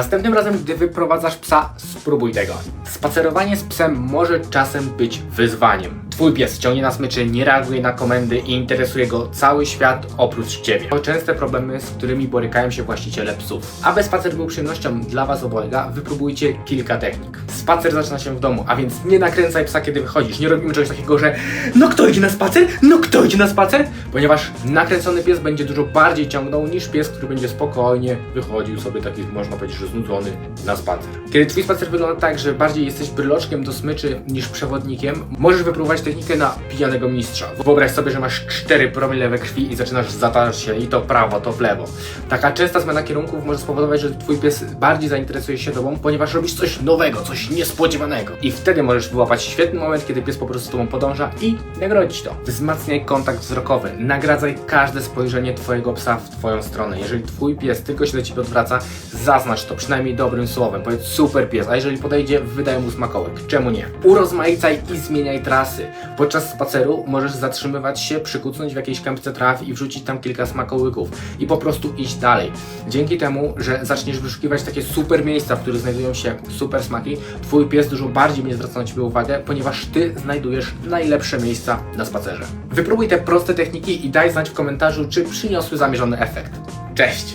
Następnym razem, gdy wyprowadzasz psa, spróbuj tego. Spacerowanie z psem może czasem być wyzwaniem. Twój pies ciągnie na smyczy, nie reaguje na komendy i interesuje go cały świat oprócz ciebie. To częste problemy, z którymi borykają się właściciele psów. Aby spacer był przyjemnością dla was obojga, wypróbujcie kilka technik. Spacer zaczyna się w domu, a więc nie nakręcaj psa, kiedy wychodzisz. Nie robimy czegoś takiego, że no kto idzie na spacer? No kto idzie na spacer? Ponieważ nakręcony pies będzie dużo bardziej ciągnął niż pies, który będzie spokojnie wychodził sobie taki, można powiedzieć, że znudzony na spacer. Kiedy twój spacer wygląda tak, że bardziej jesteś bryloczkiem do smyczy niż przewodnikiem, możesz wypróbować technikę na pijanego mistrza. Wyobraź sobie, że masz 4 promile we krwi i zaczynasz zatarzać się i to prawo, to w lewo. Taka częsta zmiana kierunków może spowodować, że twój pies bardziej zainteresuje się tobą, ponieważ robisz coś nowego, coś niespodziewanego. I wtedy możesz wyłapać świetny moment, kiedy pies po prostu tobą podąża i nagrodzić to. Wzmacniaj kontakt wzrokowy. Nagradzaj każde spojrzenie twojego psa w twoją stronę. Jeżeli twój pies tylko się do ciebie odwraca, zaznacz to przynajmniej dobrym słowem. Powiedz super pies, a jeżeli podejdzie, wydaj mu smakołek. Czemu nie? Urozmaicaj i zmieniaj trasy. Podczas spaceru możesz zatrzymywać się, przykucnąć w jakiejś kępce traw i wrzucić tam kilka smakołyków i po prostu iść dalej. Dzięki temu, że zaczniesz wyszukiwać takie super miejsca, w których znajdują się super smaki, twój pies dużo bardziej będzie zwracał na ciebie uwagę, ponieważ ty znajdujesz najlepsze miejsca na spacerze. Wypróbuj te proste techniki i daj znać w komentarzu, czy przyniosły zamierzony efekt. Cześć!